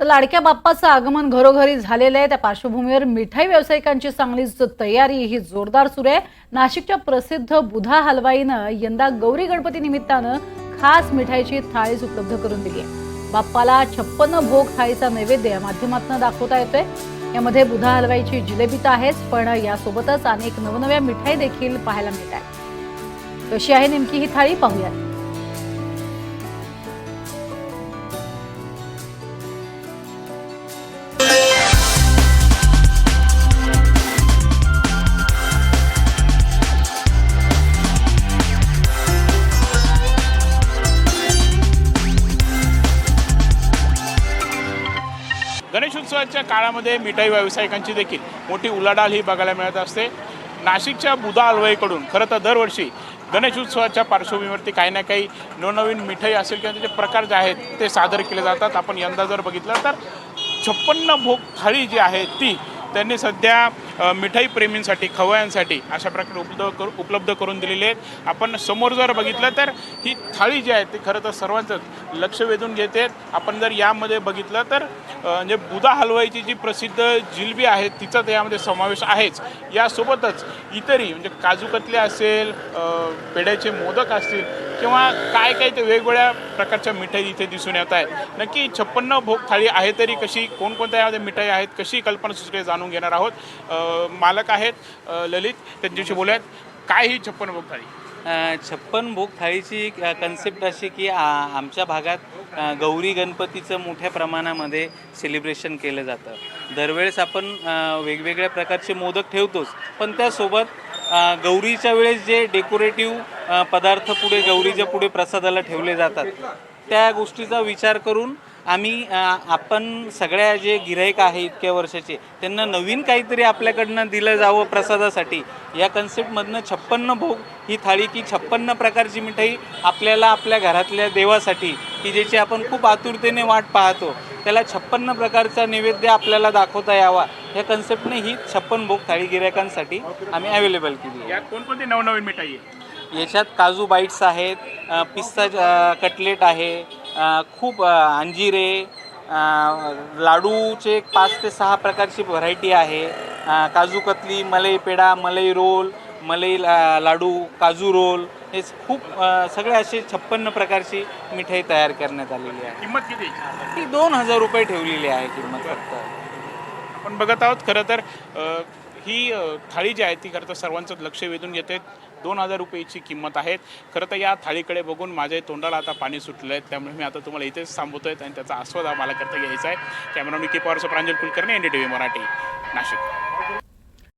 तर लाडक्या बाप्पाचं आगमन घरोघरी झालेलं आहे. त्या पार्श्वभूमीवर मिठाई व्यावसायिकांची चांगलीच तयारी ही जोरदार सुरू आहे. नाशिकच्या प्रसिद्ध बुधा हलवाईनं यंदा गौरी गणपती निमित्तानं खास मिठाईची थाळीच उपलब्ध करून दिली आहे. बाप्पाला छप्पन्न भोग थाळीचा नैवेद्य या माध्यमातून दाखवता येतोय. यामध्ये बुधा हलवाईची जिलेबी तर आहेच पण यासोबतच अनेक नवनव्या मिठाई देखील पाहायला मिळत आहे कशी आहे नेमकी ही थाळी? पाहूयात. गणेशोत्सवाच्या काळामध्ये मिठाई व्यावसायिकांची देखील मोठी उलाढाल ही बघायला मिळत असते. नाशिकच्या बुधा हलवाईकडून खरं तर दरवर्षी गणेशोत्सवाच्या पार्श्वभूमीवरती काही ना काही नवनवीन मिठाई असेल किंवा त्याचे प्रकार जे आहेत ते सादर केले जातात. आपण यंदा जर बघितलं तर छप्पन्न भोग थाळी जी आहे ती त्यांनी सध्या मिठाई प्रेमींसाठी खवयांसाठी अशा प्रकारे उपलब्ध करू उपलब्ध करून दिलेले आहेत. आपण समोर जर बघितलं तर ही थाळी जी आहे ती खरं तर सर्वांचंच लक्ष वेधून घेते. आपण जर यामध्ये बघितलं तर म्हणजे बुधा हलवाईची जी प्रसिद्ध जिलबी आहे तिचा तर यामध्ये समावेश आहेच. यासोबतच इतरही म्हणजे काजूकतले असेल पेड्याचे मोदक असतील किंवा काय काय ते वेगवेगळ्या प्रकारच्या मिठाई इथे दिसून येत आहेत. नक्की छप्पन्न भोग थाळी आहे तरी कशी कोणकोणत्या यामध्ये मिठाई आहेत कशी कल्पना सुचली जाणून घेणार आहोत. मालक आहेत ललित त्यांच्याशी बोलूयात. काय ही छप्पन भोग थाळी छप्पन भोग थाळीची कन्सेप्ट अशी की आमच्या भागात गौरी गणपतीचं मोठ्या प्रमाणामध्ये सेलिब्रेशन केलं जातं. दरवेळेस आपण वेगवेगळ्या प्रकारचे मोदक ठेवतोच. पण त्यासोबत गौरीच्या वेळेस जे डेकोरेटिव्ह पदार्थ पुढे गौरीच्या पुढे प्रसादाला ठेवले जातात त्या गोष्टीचा विचार करून आम्ही आपण सगळ्या जे गिराईक आहे इतक्या वर्षाचे त्यांना नवीन काहीतरी आपल्याकडनं दिलं जावं प्रसादासाठी. या कन्सेप्टमधनं छप्पन्न भोग ही थाळी की छप्पन्न प्रकारची मिठाई आपल्याला आपल्या घरातल्या देवासाठी की ज्याची आपण खूप आतुरतेने वाट पाहतो त्याला छप्पन्न प्रकारचा नैवेद्य आपल्याला दाखवता यावा. ह्या कन्सेप्टने ही छप्पन भोग थाळी गिरायकांसाठी आम्ही अवेलेबल केली आहे. यात कोणकोणती नवनवीन मिठाई आहे? याच्यात काजू बाईट्स आहेत पिस्ता कटलेट आहे खूप अंजिरे लाडूचे पाच ते सहा प्रकारची व्हरायटी आहे. काजू कतली मलई पेढा मलई रोल मलई ला- लाडू काजू रोल हे खूप सगळे असे छप्पन्न प्रकारची मिठाई तयार करण्यात आलेली आहे. किंमत किती ती दोन हजार रुपये ठेवलेली आहे किंमत फक्त. आपण बघत आहोत खरं तर अ, ही अ, थाळी जी आहे ती खरं तर सर्वांचं लक्ष वेधून घेते. दोन हजार रुपयेची किंमत आहे खरं तर या थाळीकडे बघून माझ्या तोंडाला आता पाणी सुटलं आहे त्यामुळे मी आता तुम्हाला इथेच थांबवतो आहे आणि त्याचा आस्वाद आम्हाला करता घ्यायचा आहे. Camera Nikki Pawar Pranjal Kulkarni N D T V Marathi Nashik.